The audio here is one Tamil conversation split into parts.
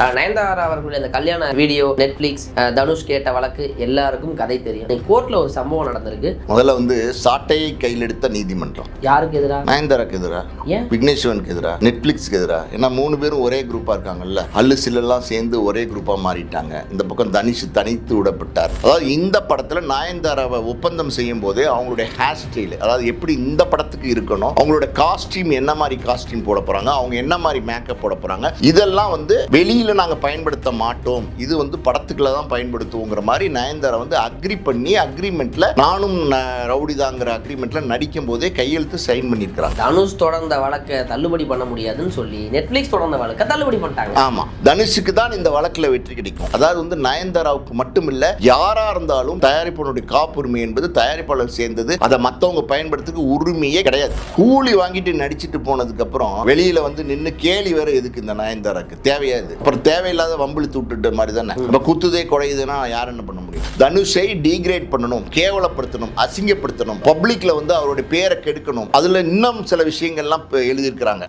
நயன்தாரா அவர்களுடைய அந்த கல்யாண வீடியோ நெட்ஃபிளிக்ஸ் தனுஷ் கேட்ட வழக்கு எல்லாருக்கும் கதை தெரியும். கோர்ட்ல ஒரு சம்பவம் நடந்திருக்கு. முதல்ல வந்து சாட்டையை கையில் எடுத்த நீதிமன்றம். யாருக்கு எதிராக நயன்தாராக்கு எதிரா? ஏன்? விக்னேஸ்வரனுக்கு எதிரா? நெட்ஃபிளிக்ஸ்க்கு எதிரா? ஏன்னா மூணு பேரும் ஒரே குரூப்பா இருக்காங்கல்ல. அல்லு சிலெல்லாம் சேர்ந்து ஒரே குரூப்பா மாறிட்டாங்க. இந்த பக்கம் தனிஷ் தனித்து விடப்பட்டார். அதாவது இந்த படத்துல நயன்தாராவை ஒப்பந்தம் செய்யும் போதே அவங்களுடைய ஹேர் ஸ்டைல் அதாவது எப்படி இந்த படத்துக்கு இருக்கணும் அவங்களோட காஸ்டியூம் என்ன மாதிரி காஸ்டியூம் போட போறாங்க அவங்க என்ன மாதிரி மேக்கப் போட போறாங்க இதெல்லாம் வந்து வெளியில நாங்க பயன்படுத்த மாட்டோம். இது வந்து படத்துக்குள்ள தான் பயன்படுத்துவோங்கிற மாதிரி நயன்தாரா வந்து அக்ரி பண்ணி அக்ரிமெண்ட்ல நானும் ரவுடிதாங்கிற அக்ரிமெண்ட்ல நடிக்கும் போதே கையெழுத்து சைன் பண்ணியிருக்கிறாங்க. தனுஷ் தொடர்ந்த வழக்கை தள்ளுபடி பண்ண முடியாதுன்னு சொல்லி நெட்ஃபிளிக்ஸ் தொடர்ந்த வழக்கை தள்ளுபடி பண்ணிட்டாங்க. ஆமா. தனுஷுக்கு தான் இந்த வழக்குல வெற்றி கிடைக்கும். அதாவது வந்து நயன்தாராவுக்கு மட்டும் இல்ல யாரா இருந்தாலும் தயாரிப்பாளருடைய காப்புரிமை என்பது தயாரிப்பாளர் சேர்ந்தது. அதை மத்தவங்க பயன்படுத்துறதுக்கு உரிமையே கிடையாது. கூலி வாங்கிட்டு நடிச்சிட்டு போனதுக்கு அப்புறம் வெளியில வந்து நின்னு கேலி வேற எதுக்கு இந்த நயன்தாராக்கு? தேவையாது அப்புறம் தேவையில்லாத வம்பிழுத்து விட்டுட்ட மாதிரி தானே. நம்ம குத்துதே குறையுதுன்னா யார் என்ன பண்ண முடியும்? தனுஷை டீக்ரேட் பண்ணணும் கேவலப்படுத்தணும் அசிங்கப்படுத்தணும் பப்ளிக்ல வந்து அவருடைய பேரை கெடுக்கணும். அதுல இன்னும் சில விஷயங்கள்லாம் எழுதியிருக்கிறாங்க.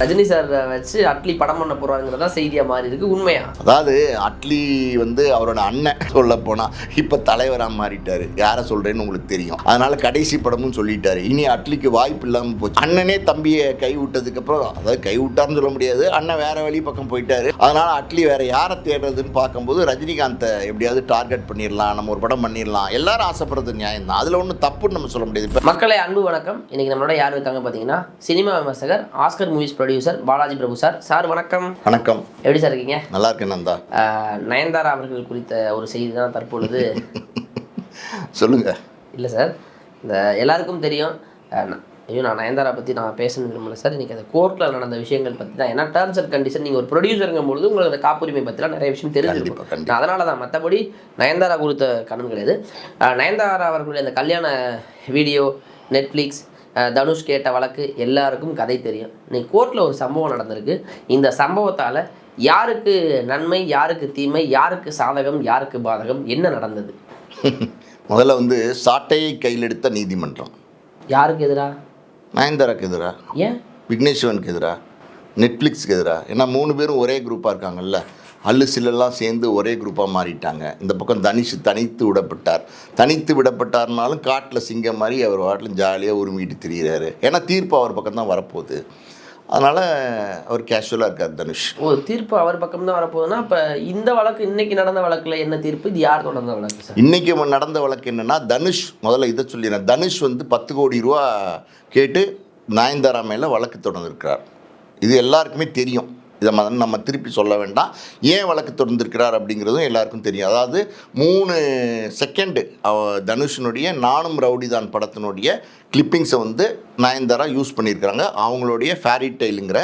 ரஜினி சார் வச்சு அட்லி படம் பண்ண போறாங்கிறதா செய்தியா மாறி இருக்கு உண்மையா? அதாவது அட்லி வந்து அவரோட அண்ணன் சொல்ல போனா இப்ப தலைவரா மாறிட்டாரு. யாரை சொல்றேன்னு உங்களுக்கு தெரியும். அதனால கடைசி படமும் சொல்லிட்டாரு. இனி அட்லிக்கு வாய்ப்பு இல்லாம போச்சு. அண்ணனே தம்பியை கை விட்டதுக்கு அப்புறம் அதாவது கை விட்டார்னு சொல்ல முடியாது. அண்ணன் வேற வழி பக்கம் போயிட்டாரு. அதனால அட்லி வேற யாரை தேடுறதுன்னு பார்க்கும்போது ரஜினிகாந்தை எப்படியாவது டார்கெட் பண்ணிடலாம். நம்ம ஒரு படம் பண்ணிடலாம். எல்லாரும் ஆசைப்படுறது நியாயம் தான் அதுல ஒன்றும் தப்புன்னு நம்ம சொல்ல முடியாது. மக்களே அன்பு வணக்கம். இன்னைக்கு நம்மளோட யார் இருக்காங்க பார்த்தீங்கன்னா சினிமா விமர்சகர் Oscar movies producer Balaji Prabhu sir. Sir வணக்கம். வணக்கம். எப்படி சார் இருக்கீங்க? நல்லா இருக்கேன் நந்தா நயன்தாரா அவர்கள் குறித்த ஒரு செய்தி தான் தற்பொழுது. சொல்லுங்க. இல்லை சார். இந்த எல்லாருக்கும் தெரியும். ஐயோ நான் நயன்தாரா பற்றி நான் பேசணும் விரும்பல சார். இன்றைக்கி அந்த கோர்ட்டில் நடந்த விஷயங்கள் பற்றி தான். ஏன்னா டேர்ம்ஸ் அண்ட் கண்டிஷன் நீங்கள் ஒரு ப்ரொடியூசருங்கும் பொழுது அந்த காப்புரிமை பற்றிலாம் நிறைய விஷயம் தெரிஞ்சிருக்கும். நான் அதனால தான் மற்றபடி நயன்தாரா குறித்த கணக்கு கிடையாது. நயன்தாரா அவர்களுடைய அந்த கல்யாண வீடியோ நெட்ஃப்ளிக்ஸ் தனுஷ் கேட்ட வழக்கு எல்லாருக்கும் கதை தெரியும். இன்னைக்கு கோர்ட்டில் ஒரு சம்பவம் நடந்திருக்கு. இந்த சம்பவத்தால் யாருக்கு நன்மை யாருக்கு தீமை யாருக்கு சாதகம் யாருக்கு பாதகம் என்ன நடந்தது? முதல்ல வந்து சாட்டையை கையில் எடுத்த நீதிமன்றம். யாருக்கு எதிராக நயன்தாராக்கு எதிரா? ஏன்? விக்னேஸ்வரனுக்கு எதிரா? நெட்ஃப்ளிக்ஸ்க்கு எதிரா? ஏன்னா மூணு பேரும் ஒரே குரூப்பாக இருக்காங்கல்ல. அல்லு சிலெல்லாம் சேர்ந்து ஒரே குரூப்பாக மாறிட்டாங்க. இந்த பக்கம் தனிஷ் தனித்து விடப்பட்டார். தனித்து விடப்பட்டார்னாலும் காட்டில் சிங்கம் மாதிரி அவர் வாட்டில் ஜாலியாக உரிமிட்டு திரியிறாரு. ஏன்னா தீர்ப்பு அவர் பக்கம் தான் வரப்போகுது. அதனால் அவர் கேஷுவலாக இருக்கார் தனுஷ். ஓ தீர்ப்பு அவர் பக்கம் தான் வரப்போகுதுன்னா அப்போ இந்த வழக்கு இன்னைக்கு நடந்த வழக்குல என்ன தீர்ப்பு? இது யார் தொடர்ந்த வழக்கு சார்? இன்னைக்கு நடந்த வழக்கு என்னன்னா தனுஷ் முதல்ல இதை சொல்லிடுறேன். தனுஷ் வந்து பத்து கோடி ரூபா கேட்டு நயன்தாரா மேலே வழக்கு தொடர்ந்திருக்கிறார். இது எல்லாருக்குமே தெரியும். இதை நம்ம திருப்பி சொல்ல வேண்டாம். ஏன் வழக்கு தொடர்ந்திருக்கிறார் அப்படிங்கிறதும் எல்லாருக்கும் தெரியும். அதாவது மூணு செகண்டு தனுஷினுடைய நானும் ரவுடிதான் படத்தினுடைய கிளிப்பிங்ஸை வந்து நயன்தாரா யூஸ் பண்ணியிருக்கிறாங்க. அவங்களுடைய ஃபேரி டெய்லுங்கிற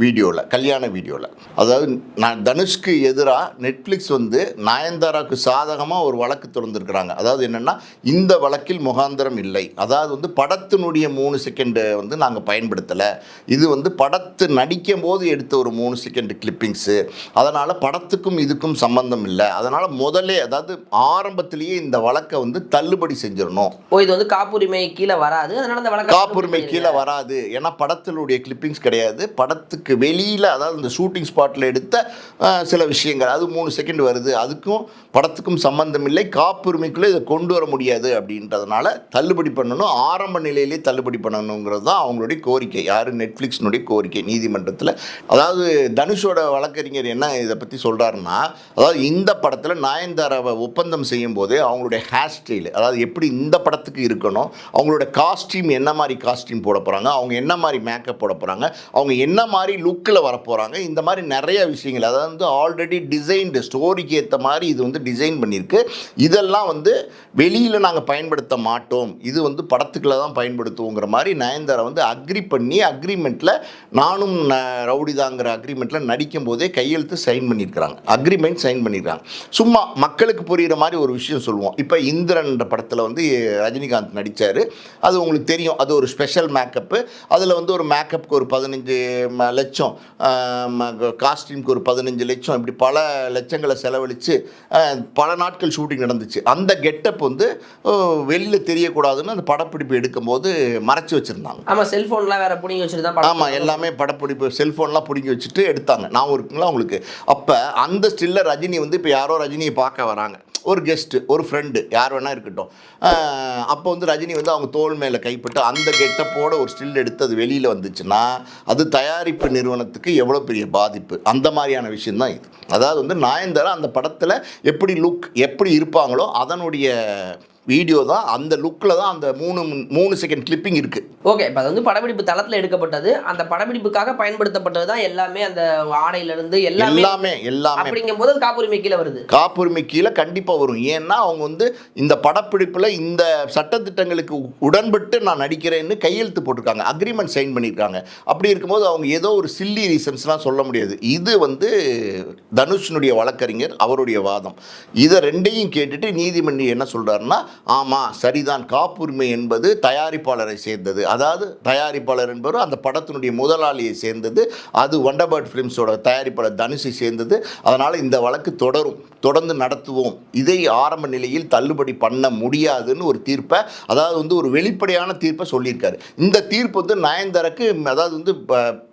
வீடியோவில் கல்யாண வீடியோவில் அதாவது நான் தனுஷ்க்கு எதிராக நெட்ஃப்ளிக்ஸ் வந்து நயன்தாராவுக்கு சாதகமாக ஒரு வழக்கு திறந்திருக்கிறாங்க அதாவது என்னென்னா இந்த வழக்கில் முகாந்திரம் இல்லை. அதாவது வந்து படத்தினுடைய மூணு செகண்டு வந்து நாங்கள் பயன்படுத்தலை. இது வந்து படத்து நடிக்கும் போது எடுத்த ஒரு மூணு செகண்ட் கிளிப்பிங்ஸு அதனால் படத்துக்கும் இதுக்கும் சம்பந்தம் இல்லை. அதனால் முதல்லே அதாவது ஆரம்பத்திலேயே இந்த வழக்கை வந்து தள்ளுபடி செஞ்சிடணும். ஓ இது வந்து காப்புரிமை கீழே வராது. அதனால வழக்கு காப்புரிமை கீழே வராது. ஏன்னா படத்தினுடைய கிளிப்பிங்ஸ் கிடையாது. படத்துக்கு வெளியில் அதாவது இந்த ஷூட்டிங் ஸ்பாட்டில் எடுத்த சில விஷயங்கள். அது மூணு செகண்ட் வருது. அதுக்கும் படத்துக்கும் சம்பந்தம் இல்லை. காப்புரிமைக்குள்ளே இதை கொண்டு வர முடியாது அப்படின்றதுனால தள்ளுபடி பண்ணணும். ஆரம்ப நிலையிலே தள்ளுபடி பண்ணணுங்கிறது தான் அவங்களுடைய கோரிக்கை. யார் நெட்ஃப்ளிக்ஸ்னுடைய கோரிக்கை? நீதிமன்றத்தில். அதாவது தனுஷோட வழக்கறிஞர் என்ன இதை பற்றி சொல்கிறாருன்னா அதாவது இந்த படத்தில் நாயன்தாராவை ஒப்பந்தம் செய்யும் போது அவங்களுடைய ஹேர் ஸ்டைல் அதாவது எப்படி இந்த படத்துக்கு இருக்கணும் அவங்களோட காஸ்டியூம் என்ன மாதிரி காஸ்டியூம் போட போகிறாங்க அவங்க என்ன மாதிரி மேக்கப் போட போகிறாங்க அவங்க என்ன மாதிரி லுக்கில் வரப்போகிறாங்க இந்த மாதிரி நிறைய விஷயங்கள் அதாவது வந்து ஆல்ரெடி டிசைன்டு ஸ்டோரிக்கு ஏற்ற மாதிரி இது வந்து டிசைன் பண்ணியிருக்கு. இதெல்லாம் வந்து வெளியில் நாங்கள் பயன்படுத்த மாட்டோம். இது வந்து படத்துக்குள்ள தான் பயன்படுத்துவோங்கிற மாதிரி நயன்தாரா வந்து அக்ரி பண்ணி அக்ரிமெண்ட்டில் நானும் ந- ரவுடிதாங்கிற அக்ரிமெண்ட்டில் நடிக்கும் போதே கையெழுத்து சைன் பண்ணியிருக்கிறாங்க. அக்ரிமெண்ட் சைன் பண்ணியிருக்காங்க சும்மா மக்களுக்கு புரிகிற மாதிரி ஒரு விஷயம் சொல்லுவோம். இப்போ இந்திரன்ற படத்தில் வந்து ரஜினிகாந்த் நடித்தார் அது உங்களுக்கு தெரியும். அது ஒரு ஸ்பெஷல் மேக்கப்பு அதில் வந்து ஒரு மேக்கப்புக்கு ஒரு பதினஞ்சு லட்சம் காஸ்டியூம்க்கு ஒரு பதினஞ்சு லட்சம் இப்படி பல லட்சங்களை செலவழித்து பல நாட்கள் ஷூட்டிங் நடந்துச்சு. அந்த கெட்டப் வந்து வெளியில் தெரியக்கூடாதுன்னு அந்த படப்பிடிப்பு எடுக்கும்போது மறைச்சு வச்சுருந்தாங்க. ஆமா செல்போன்லாம் வேற புடிங்கி படம் ஆமாம் எல்லாமே படப்பிடிப்பு செல்ஃபோன்லாம் பிடிங்கி வச்சுட்டு எடுத்தாங்க. நான் இருக்குங்களா உங்களுக்கு அப்போ அந்த ஸ்டில்ல ரஜினி வந்து இப்போ யாரோ ரஜினியை பார்க்க வராங்க. ஒரு கெஸ்ட்டு ஒரு ஃப்ரெண்டு யார் வேணா இருக்கட்டும். அப்போ வந்து ரஜினி வந்து அவங்க தோல் மேலே கைப்பட்டு அந்த கெட்டப்போட ஒரு ஸ்டில் எடுத்து அது வெளியில் வந்துச்சுன்னா அது தயாரிப்பு நிறுவனத்துக்கு எவ்வளோ பெரிய பாதிப்பு? அந்த மாதிரியான விஷயந்தான் இது. அதாவது வந்து நாயன்தாரா அந்த படத்தில் எப்படி லுக் எப்படி இருப்பாங்களோ அதனுடைய வீடியோ தான் அந்த லுக்கில் தான் அந்த மூணு மூணு செகண்ட் கிளிப்பிங் இருக்குது ஓகே இப்போ அது வந்து படப்பிடிப்பு தளத்துல எடுக்கப்பட்டது. அந்த படப்பிடிப்புக்காக பயன்படுத்தப்பட்டது தான் எல்லாமே அந்த ஆடையில இருந்து எல்லாமே எல்லாமே எல்லாமே. அப்படிங்கும் போது காப்புரிமை கீழே வருது. காப்புரிமை கீழே கண்டிப்பாக வரும். ஏன்னா அவங்க வந்து இந்த படப்பிடிப்பில் இந்த சட்டத்திட்டங்களுக்கு உடன்பட்டு நான் நடிக்கிறேன்னு கையெழுத்து போட்டிருக்காங்க. அக்ரிமெண்ட் சைன் பண்ணியிருக்காங்க. அப்படி இருக்கும்போது அவங்க ஏதோ ஒரு சில்லி ரீசன்ஸ்லாம் சொல்ல முடியாது. இது வந்து தனுஷனுடைய வழக்கறிஞர் அவருடைய வாதம். இதை ரெண்டையும் கேட்டுட்டு நீதிமன்றம் என்ன சொல்கிறாருன்னா ஆமாம் சரிதான். காப்புரிமை என்பது தயாரிப்பாளரை சேர்ந்தது. அதாவது தயாரிப்பாளர் என்பவர் அந்த படத்தினுடைய முதலாளியை சேர்ந்தது. அது வண்டர்பர்ட் ஃபிலிம்ஸோட தயாரிப்பாளர் தனுஷை சேர்ந்தது. அதனால் இந்த வழக்கு தொடரும். தொடர்ந்து நடத்துவோம். இதை ஆரம்ப நிலையில் தள்ளுபடி பண்ண முடியாதுன்னு ஒரு தீர்ப்பை அதாவது வந்து ஒரு வெளிப்படையான தீர்ப்பை சொல்லியிருக்காரு. இந்த தீர்ப்பு வந்து நயன்தாராக்கு அதாவது வந்து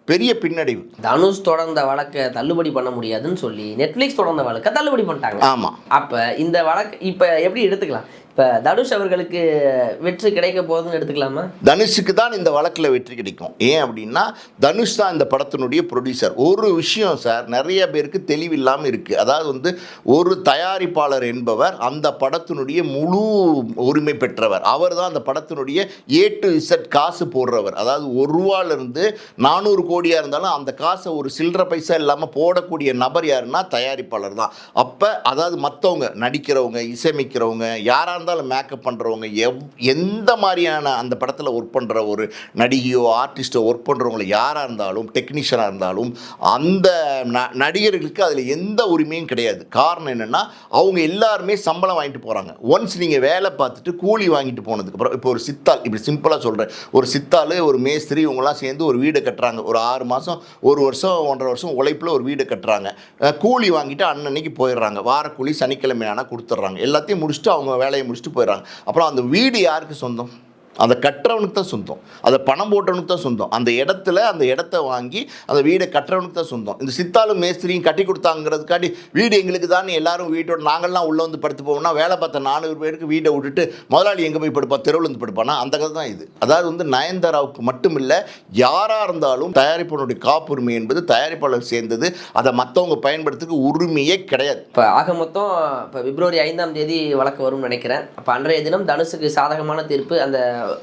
பெரிய பின்னடைவு. தனுஷ் தொடர்ந்த வழக்கை தள்ளுபடி பண்ண முடியாதுன்னு சொல்லி நெட்ஃப்ளிக்ஸ் தொடர்ந்த வழக்கை தள்ளுபடி பண்ணிட்டாங்க. ஆமாம் அப்ப இந்த வழக்கு இப்ப எப்படி எடுத்துக்கலாம்? இப்போ தனுஷ் அவர்களுக்கு வெற்றி கிடைக்க போகுதுன்னு எடுத்துக்கலாமா? தனுஷுக்கு தான் இந்த வழக்கில் வெற்றி கிடைக்கும். ஏன் அப்படின்னா தனுஷ் தான் இந்த படத்தினுடைய ப்ரொடியூசர் ஒரு விஷயம் சார் நிறைய பேருக்கு தெளிவில்லாமல் இருக்குது அதாவது வந்து ஒரு தயாரிப்பாளர் என்பவர் அந்த படத்தினுடைய முழு உரிமை பெற்றவர். அவர் தான் அந்த படத்தினுடைய ஏ டு இசட் காசு போடுறவர். அதாவது ஒரு ரூபாலேருந்து நானூறு கோடியாக இருந்தாலும் அந்த காசை ஒரு சில்லற பைசா இல்லாமல் போடக்கூடிய நபர் யாருன்னா தயாரிப்பாளர் தான். அப்போ அதாவது மற்றவங்க நடிக்கிறவங்க இசையமைக்கிறவங்க யாராக இருந்தாலும் மேக்கப் பண்ணுறவங்க எவ் எந்த மாதிரியான அந்த படத்தில் ஒர்க் பண்ணுற ஒரு நடிகையோ ஆர்டிஸ்ட்டோ ஒர்க் பண்ணுறவங்கள யாராக இருந்தாலும் டெக்னீஷியனாக இருந்தாலும் அந்த ந- நடிகர்களுக்கு அதில் எந்த உரிமையும் கிடையாது. காரணம் என்னென்னா அவங்க எல்லாருமே சம்பளம் வாங்கிட்டு போகிறாங்க ஒன்ஸ் நீங்கள் வேலை பார்த்துட்டு கூலி வாங்கிட்டு போனதுக்கப்புறம் இப்போ ஒரு சித்தாள் இப்படி சிம்பிளாக சொல்கிறேன் ஒரு சித்தாள் ஒரு மேஸ்திரி இவங்களாம் சேர்ந்து ஒரு வீடு கட்டுறாங்க. ஒரு ஆறு மாதம் ஒரு வருஷம் ஒன்றரை வருஷம் உழைப்பில் ஒரு வீடு கட்டுறாங்க. கூலி வாங்கிட்டு அன்னன்னைக்கு போயிடுறாங்க. வாரக்கூலி சனிக்கிழமை ஆனால் கொடுத்துட்றாங்க. எல்லாத்தையும் முடிச்சுட்டு அவங்க வேலையை முடிச்சுட்டு போயிடுறாங்க. அப்புறம் அந்த வீடு யாருக்கு சொந்தம்? அதை கட்டுறவனுக்கு தான் சொந்தம். அதை பணம் போட்டவனுக்கு தான் சொந்தம். அந்த இடத்துல அந்த இடத்த வாங்கி அந்த வீடை கட்டுறவனுக்கு தான் சொந்தம். இந்த சித்தாலும் மேஸ்திரியும் கட்டி கொடுத்தாங்கிறதுக்காண்டி வீடு எங்களுக்கு தான் எல்லாரும் வீட்டோட நாங்கள்லாம் உள்ளே வந்து படுத்து போவோம்னா வேலை பார்த்த நானூறு பேருக்கு வீட்டை விட்டுட்டு முதலாளி எங்கே போய் படுப்பா? தெருவில் வந்து படுப்பானா? அந்த கதை தான் இது. அதாவது வந்து நயன்தாராவுக்கு மட்டும் இல்லை யாராக இருந்தாலும் தயாரிப்பனுடைய காப்புரிமை என்பது தயாரிப்பாளர் சேர்ந்தது. அதை மற்றவங்க பயன்படுத்துறதுக்கு உரிமையே கிடையாது. இப்போ ஆக மொத்தம் இப்போ பிப்ரவரி ஐந்தாம் தேதி வழக்கு வரும்னு நினைக்கிறேன். அப்போ அன்றைய தினம் தனுஷுக்கு சாதகமான தீர்ப்பு அந்த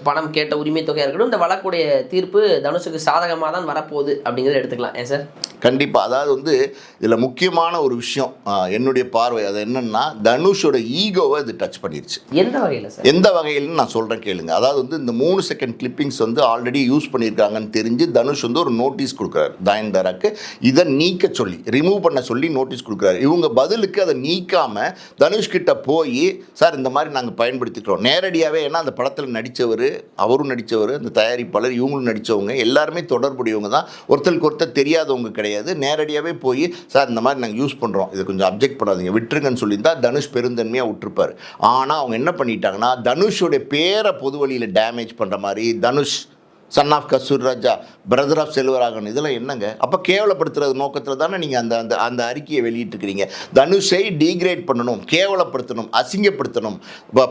பணம் கேட்ட உரிமை தொகையாக இருக்கட்டும் இந்த வழக்குடைய தீர்ப்பு தனுஷுக்கு சாதகமாக தான் வரப்போகுது அப்படிங்கிறத எடுத்துக்கலாம். ஏன் சார்? கண்டிப்பாக அதாவது வந்து இதில் முக்கியமான ஒரு விஷயம் என்னுடைய பார்வை அது என்னன்னா தனுஷோட ஈகோவை இது டச் பண்ணிருச்சு. எந்த வகையில் எந்த வகையில்னு நான் சொல்கிறேன் கேளுங்க. அதாவது வந்து இந்த மூணு செகண்ட் கிளிப்பிங்ஸ் வந்து ஆல்ரெடி யூஸ் பண்ணியிருக்காங்கன்னு தெரிஞ்சு தனுஷ் வந்து ஒரு நோட்டீஸ் கொடுக்குறாரு. தாயன்தாராக்கு இதை நீக்க சொல்லி ரிமூவ் பண்ண சொல்லி நோட்டீஸ் கொடுக்குறாரு. இவங்க பதிலுக்கு அதை நீக்காமல் தனுஷ் கிட்ட போய் சார் இந்த மாதிரி நாங்கள் பயன்படுத்திக்கிறோம். நேரடியாகவே ஏன்னா அந்த படத்தில் நடித்தவர் அவரும் நடித்தவர் அந்த தயாரிப்பாளர் இவங்களும் நடித்தவங்க எல்லாருமே தொடர்புடையவங்க தான். ஒருத்தருக்கு ஒருத்தர் தெரியாதவங்க கிடையாது. நேரடியாகவே போய் சார் இந்த மாதிரி நாங்கள் யூஸ் பண்ணுறோம் இதை கொஞ்சம் அப்ஜெக்ட் பண்ணாதீங்க. விட்டுருங்கன்னு சொல்லியிருந்தா தனுஷ் பெருந்தன்மையாக விட்டுருப்பார் ஆனால் அவங்க என்ன பண்ணிட்டாங்கன்னா தனுஷோடைய பேரை பொது வழியில் டேமேஜ் பண்ணுற மாதிரி Dhanush son of Kasthuri Raja brother of Selvaraghavan இதெல்லாம் என்னங்க? அப்போ கேவலப்படுத்துறது நோக்கத்தில் தானே நீங்கள் அந்த அந்த அந்த அறிக்கையை வெளியிட்டிருக்கிறீங்க. தனுஷை டீக்ரேட் பண்ணணும் கேவலப்படுத்தணும் அசிங்கப்படுத்தணும்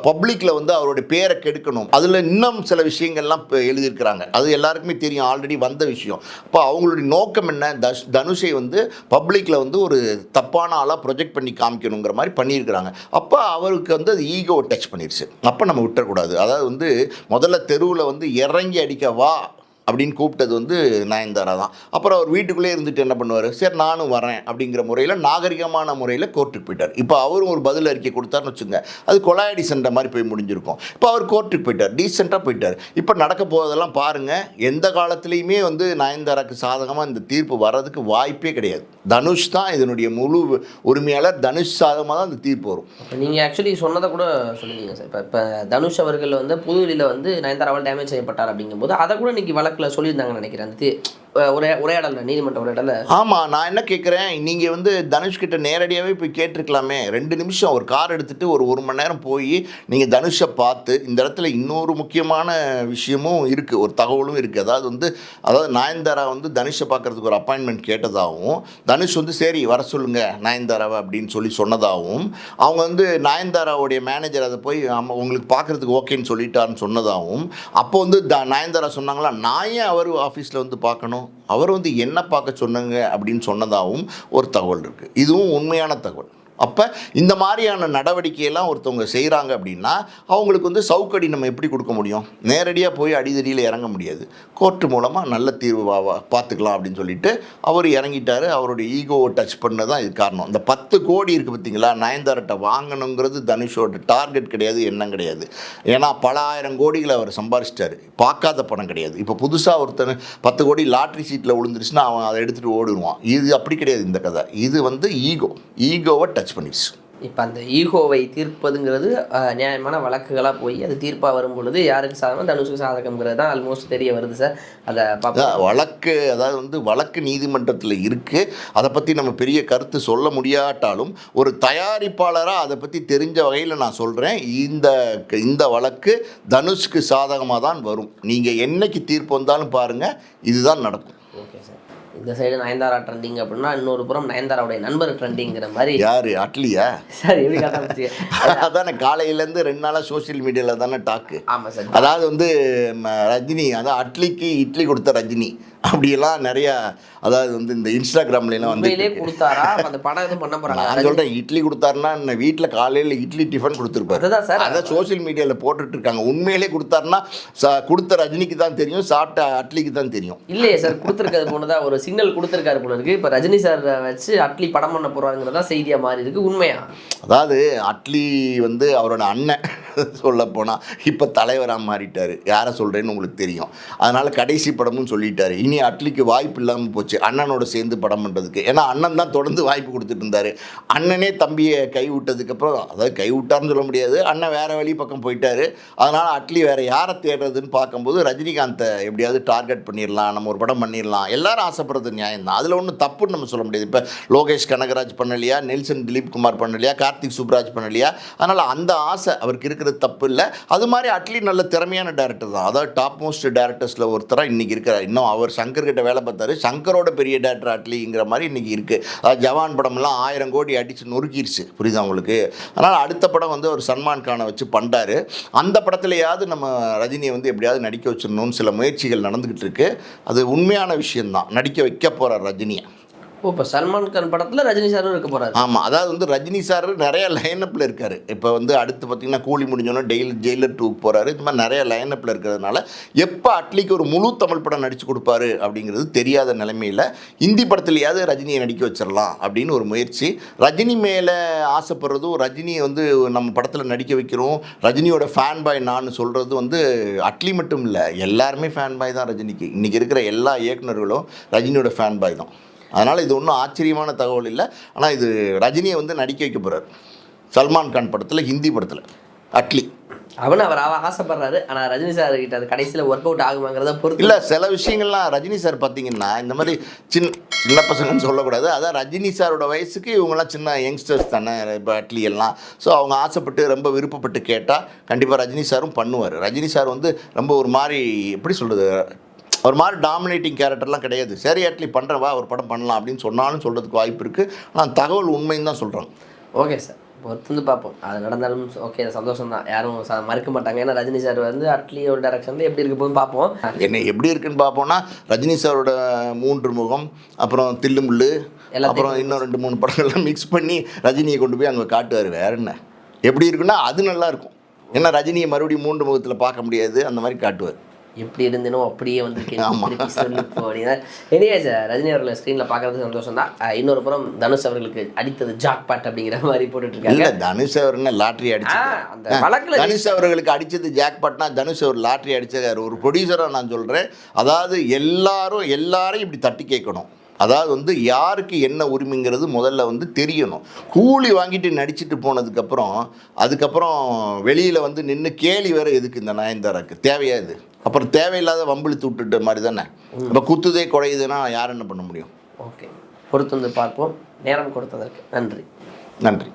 பப்ளிக்கில் வந்து அவருடைய பேரை கெடுக்கணும். அதில் இன்னும் சில விஷயங்கள்லாம் எழுதியிருக்கிறாங்க. அது எல்லாருக்குமே தெரியும் ஆல்ரெடி வந்த விஷயம். அப்போ அவங்களுடைய நோக்கம் என்ன? தஷ் தனுஷை வந்து பப்ளிக்கில் வந்து ஒரு தப்பான ஆளாக ப்ரொஜெக்ட் பண்ணி காமிக்கணுங்கிற மாதிரி பண்ணியிருக்கிறாங்க. அப்போ அவருக்கு வந்து அது ஈகோ டச் பண்ணிடுச்சு அப்போ நம்ம விட்டுறக்கூடாது அதாவது வந்து முதல்ல தெருவில் வந்து இறங்கி அடிக்க வா அப்படின்னு கூப்பிட்டது வந்து நயன்தாரா தான். அப்புறம் அவர் வீட்டுக்குள்ளே இருந்துட்டு என்ன பண்ணுவார்? சரி நானும் வரேன் அப்படிங்கிற முறையில் நாகரிகமான முறையில் கோர்ட்டுக்கு போயிட்டார். இப்போ அவரும் ஒரு பதில் அறிக்கை கொடுத்தாருன்னு வச்சுங்க அது கொலாயடி சண்டை மாதிரி போய் முடிஞ்சிருக்கும். இப்போ அவர் கோர்ட்டுக்கு போயிட்டார் டீசெண்டாக போயிட்டார். இப்போ நடக்க போவதெல்லாம் பாருங்கள் எந்த காலத்துலேயுமே வந்து நயன்தாராக்கு சாதகமாக இந்த தீர்ப்பு வர்றதுக்கு வாய்ப்பே கிடையாது. தனுஷ் தான் இதனுடைய முழு உரிமையாளர் தனுஷ் சாதகமாக தான் இந்த தீர்ப்பு வரும். நீங்கள் ஆக்சுவலி சொன்னதை கூட சொல்லியிருந்தீங்க சார். இப்போ இப்போ தனுஷ் அவர்கள் வந்து புதுதில்லியில் வந்து நயன்தாராவால் டேமேஜ் செய்யப்பட்டார் அப்படிங்கும்போது அதை கூட இன்னைக்கு வழக்கு வழக்குல சொல்லியிருந்தாங்கன்னு நினைக்கிறேன். அந்த தி- உரையாடல நீதிமன்ற உரையாடல ஆமாம் நான் என்ன கேட்குறேன் நீங்கள் வந்து தனுஷ் கிட்ட நேரடியாகவே போய் கேட்டிருக்கலாமே. ரெண்டு நிமிஷம் ஒரு கார் எடுத்துகிட்டு ஒரு ஒரு மணி நேரம் போய் நீங்கள் தனுஷை பார்த்து இந்த இடத்துல இன்னொரு முக்கியமான விஷயமும் இருக்குது ஒரு தகவலும் இருக்குது அதாவது வந்து அதாவது நயன்தாரா வந்து தனுஷை பார்க்கறதுக்கு ஒரு அப்பாயின்மெண்ட் கேட்டதாகவும் தனுஷ் வந்து சரி வர சொல்லுங்க நயன்தாராவை அப்படின்னு சொல்லி சொன்னதாகவும் அவங்க வந்து நயன்தாராவுடைய மேனேஜர் அதை போய் ஆமாம் உங்களுக்கு பார்க்கறதுக்கு ஓகேன்னு சொல்லிட்டாருன்னு சொன்னதாகவும் அப்போ வந்து த நயன்தாரா சொன்னாங்களா நான் ஏன் அவர் ஆஃபீஸில் வந்து பார்க்கணும்? அவர் வந்து என்ன பார்க்க சொன்னாங்க அப்படின்னு சொன்னதாகவும் ஒரு தகவல் இருக்குது இதுவும் உண்மையான தகவல். அப்போ இந்த மாதிரியான நடவடிக்கையெல்லாம் ஒருத்தவங்க செய்கிறாங்க அப்படின்னா அவங்களுக்கு வந்து சவுக்கடி நம்ம எப்படி கொடுக்க முடியும்? நேரடியாக போய் அடிதடியில் இறங்க முடியாது. கோர்ட்டு மூலமாக நல்ல தீர்வு பார்த்துக்கலாம் அப்படின்னு சொல்லிட்டு அவர் இறங்கிட்டார். அவருடைய ஈகோவை டச் பண்ண தான் இது காரணம். இந்த பத்து கோடி இருக்குது பார்த்தீங்களா நயன்தாரட்டை வாங்கணுங்கிறது தனுஷோட டார்கெட் கிடையாது எண்ணம் கிடையாது. ஏன்னா பல ஆயிரம் கோடிகளை அவர் சம்பாரிச்சிட்டார். பார்க்காத பணம் கிடையாது. இப்போ புதுசாக ஒருத்தன் பத்து கோடி லாட்ரி சீட்டில் விழுந்துருச்சுன்னா அவன் அதை எடுத்துகிட்டு ஓடிடுவான். இது அப்படி கிடையாது இந்த கதை. இது வந்து ஈகோ ஈகோவை டச் பண்ணிடுச்சு. இப்போ அந்த ஈகோவை தீர்ப்பதுங்கிறது நியாயமான வழக்குகளாக போய் அது தீர்ப்பாக வரும் பொழுது யாருக்கு சாதகம்? தனுஷுக்கு சாதகம்ங்கிறது தான் ஆல்மோஸ்ட் தெரிய வருது சார் அதை வழக்கு அதாவது வந்து வழக்கு நீதிமன்றத்தில் இருக்குது அதை பற்றி நம்ம பெரிய கருத்து சொல்ல முடியாட்டாலும் ஒரு தயாரிப்பாளராக அதை பற்றி தெரிஞ்ச வகையில் நான் சொல்கிறேன் இந்த இந்த வழக்கு தனுஷ்க்கு சாதகமாக தான் வரும். நீங்கள் என்னைக்கு தீர்ப்பு வந்தாலும் பாருங்கள் இதுதான் நடக்கும். ஓகே சார் இந்த சைடு நயன்தாரா ட்ரெண்டிங் அப்படின்னா இன்னொரு புறம் நயன்தாராவுடைய நண்பர் ட்ரெண்டிங்கிற மாதிரி. யார்? அட்லியா? சார் எப்படி அதானே காலையிலேருந்து ரெண்டு நாளாக சோஷியல் மீடியாவில் தானே டாக்கு ஆமாம் சார். அதாவது வந்து ரஜினி அதான் அட்லிக்கு இட்லி கொடுத்த ரஜினி. அப்படியெல்லாம் நிறையா அதாவது வந்து இந்த இன்ஸ்டாகிராம்லாம் வந்து கொடுத்தாரா? அந்த படம் எதுவும் பண்ண போறாங்க நான் சொல்கிறேன் இட்லி கொடுத்தாருன்னா என்ன வீட்டில் காலையில் இட்லி டிஃபன் கொடுத்துருப்பாரு. அதுதான் சார். அதை சோஷியல் மீடியாவில் போட்டுட்டு இருக்காங்க உண்மையிலே கொடுத்தாருன்னா கொடுத்த ரஜினிக்கு தான் தெரியும் சாப்பிட்ட அட்லிக்கு தான் தெரியும். இல்லையே சார் கொடுத்துருக்கிறது போனதா ஒரு சிக்னல் கொடுத்துருக்காரு போல இருக்கு. இப்போ ரஜினி சார் வச்சு அட்லி படம் பண்ண போறாங்கிறதா செய்தியா மாறி இருக்கு உண்மையா? அதாவது அட்லி வந்து அவரோட அண்ணன். சொல்லப்போனால் இப்போ தலைவராக மாறிட்டார். யாரை சொல்கிறேன்னு உங்களுக்கு தெரியும். அதனால் கடைசி படமும் சொல்லிட்டார். இனி அட்லிக்கு வாய்ப்பு இல்லாமல் போச்சு. அண்ணனோட சேர்ந்து படம் பண்ணுறதுக்கு ஏன்னா அண்ணன் தான் தொடர்ந்து வாய்ப்பு கொடுத்துட்டு இருந்தார். அண்ணனே தம்பியை கை விட்டதுக்கப்புறம் அதாவது கைவிட்டார்னு சொல்ல முடியாது. அண்ணன் வேறு வழி பக்கம் போயிட்டார். அதனால் அட்லி வேறு யாரை தேடுறதுன்னு பார்க்கும்போது ரஜினிகாந்தை எப்படியாவது டார்கெட் பண்ணிடலாம் நம்ம ஒரு படம் பண்ணிடலாம் எல்லாரும் ஆசைப்படுறது நியாயம் தான் அதில் ஒன்றும் தப்புன்னு நம்ம சொல்ல முடியாது. இப்போ லோகேஷ் கனகராஜ் பண்ணலையா? நெல்சன் திலீப் குமார் பண்ணலையா? கார்த்திக் சுப்ராஜ் பண்ணலையா? அதனால் அந்த ஆசை அவருக்கு இருக்கிற இருக்கிறது தப்பு இல்லை அது மாதிரி அட்லி நல்ல திறமையான டேரக்டர் தான். அதாவது டாப் மோஸ்ட் டேரக்டர்ஸில் ஒருத்தராக இன்றைக்கி இருக்கிறார். இன்னும் அவர் சங்கர் கிட்ட வேலை பார்த்தாரு. சங்கரோட பெரிய டேரக்டர் அட்லிங்கிற மாதிரி இன்றைக்கி இருக்குது அதாவது ஜவான் படம்லாம் ஆயிரம் கோடி அடித்து நொறுக்கிருச்சு. புரியுதா உங்களுக்கு? அதனால் அடுத்த படம் வந்து ஒரு சல்மான் கானை வச்சு பண்ணுறாரு அந்த படத்துலையாவது நம்ம ரஜினியை வந்து எப்படியாவது நடிக்க வச்சிடணும்னு சில முயற்சிகள் நடந்துக்கிட்டு இருக்கு. அது உண்மையான விஷயம்தான். நடிக்க வைக்க போகிறார் ரஜினியை. இப்போ சல்மான் கான் படத்தில் ரஜினி சாரும் இருக்க போகிறாரு ஆமாம் அதாவது வந்து ரஜினி சார் நிறைய லைனப்பில் இருக்கார். இப்போ வந்து அடுத்து பார்த்தீங்கன்னா கூலி முடிஞ்சோன்னே டெய்லி ஜெயிலர் டூக்கு போகிறாரு இது மாதிரி நிறைய லைனப்பில் இருக்கிறதுனால எப்போ அட்லிக்கு ஒரு முழு தமிழ் படம் நடித்து கொடுப்பாரு அப்படிங்கிறது தெரியாத நிலைமையில் ஹிந்தி படத்துலையாவது ரஜினியை நடிக்க வச்சிடலாம் அப்படின்னு ஒரு முயற்சி. ரஜினி மேலே ஆசைப்படுறதும் ரஜினியை வந்து நம்ம படத்தில் நடிக்க வைக்கிறோம். ரஜினியோட ஃபேன் பாய் நான் சொல்கிறது வந்து அட்லி மட்டும் இல்லை எல்லாருமே ஃபேன் பாய் தான் ரஜினிக்கு. இன்றைக்கி இருக்கிற எல்லா இயக்குனர்களும் ரஜினியோட ஃபேன் பாய் தான். அதனால் இது ஒன்றும் ஆச்சரியமான தகவல் இல்லை. ஆனால் இது ரஜினியை வந்து நடிக்க வைக்க போகிறார் சல்மான் கான் படத்தில் ஹிந்தி படத்தில் அட்லி அவனு அவர் அவ ஆசைப்படுறாரு. ஆனா ரஜினி சார் கிட்ட அது கடைசியில ஒர்க் அவுட் ஆகுமாங்கிறத பொறுத்து இல்லை சில விஷயங்கள்லாம் ரஜினி சார் பார்த்தீங்கன்னா இந்த மாதிரி சின்ன சின்ன பசங்கன்னு சொல்லக்கூடாது. அதான் ரஜினி சாரோட வயசுக்கு இவங்கெல்லாம் சின்ன யங்ஸ்டர்ஸ் தானே இப்போ அட்லி எல்லாம். ஸோ அவங்க ஆசைப்பட்டு ரொம்ப விருப்பப்பட்டு கேட்டால் கண்டிப்பாக ரஜினி சாரும் பண்ணுவார். ரஜினி சார் வந்து ரொம்ப ஒரு மாதிரி எப்படி சொல்கிறது ஒரு மாதிரி டாமினேட்டிங் கேரக்டர்லாம் கிடையாது. சரி அட்லி பண்ணுறேன் வா ஒரு படம் பண்ணலாம் அப்படின்னு சொன்னாலும் சொல்கிறதுக்கு வாய்ப்பு இருக்குது ஆனால் தகவல் உண்மைன்னு தான் சொல்கிறாங்க ஓகே சார் பொறுத்து வந்து பார்ப்போம். அது நடந்தாலும் ஓகே சந்தோஷம் தான். யாரும் மறுக்க மாட்டாங்க. ஏன்னா ரஜினி சார் வந்து அட்லியோட டேரக்ஷன்ல எப்படி இருக்க போகுதுன்னு பார்ப்போம். என்ன எப்படி இருக்குன்னு பார்ப்போம்னா ரஜினி சாரோட மூன்று முகம் அப்புறம் தில்லுமுள்ளு அப்புறம் இன்னும் ரெண்டு மூணு படங்கள்லாம் மிக்ஸ் பண்ணி ரஜினியை கொண்டு போய் அங்கே காட்டுவார். வேற என்ன? எப்படி இருக்குன்னா அது நல்லா இருக்கும். ஏன்னா ரஜினியை மறுபடியும் மூன்று முகத்தில் பார்க்க முடியாது. அந்த மாதிரி காட்டுவார். எப்படி இருந்தனோ அப்படியே வந்து ஆமா. திருப்பி சொல்லி போ அப்படின்னா எனிவே சார் ரஜினி அவர்களை ஸ்க்ரீனில் பார்க்கறதுக்கு சந்தோஷம் தான் இன்னொரு புறம் தனுஷ் அவர்களுக்கு அடித்தது ஜாக் பாட் அப்படிங்கிற மாதிரி போட்டுட்டு இருக்காங்க இல்ல தனுஷ் அவர் என்ன லாட்ரி அடிச்சு அந்த வழக்குல தனுஷ் அவர்களுக்கு அடிச்சது ஜாக் பட்னா தனுஷ் அவர் லாட்ரி அடிச்சாரு ஒரு ப்ரொடியூசராக நான் சொல்கிறேன் அதாவது எல்லாரும் எல்லாரையும் இப்படி தட்டி கேட்கணும். அதாவது வந்து யாருக்கு என்ன உரிமைங்கிறது முதல்ல வந்து தெரியணும். கூலி வாங்கிட்டு நடிச்சிட்டு போனதுக்கப்புறம் அதுக்கப்புறம் வெளியில் வந்து நின்று கேலி வேற எதுக்கு இந்த நயன்தாராக்கு? தேவையா இது? அப்புறம் தேவையில்லாத வம்பிழுத்து விட்டுட்ட மாதிரி தானே? இப்போ குத்துதே குறையுதுன்னா யார் என்ன பண்ண முடியும்? ஓகே. பொறுத்து வந்து பார்ப்போம். நேரம் கொடுத்ததற்கு நன்றி. நன்றி.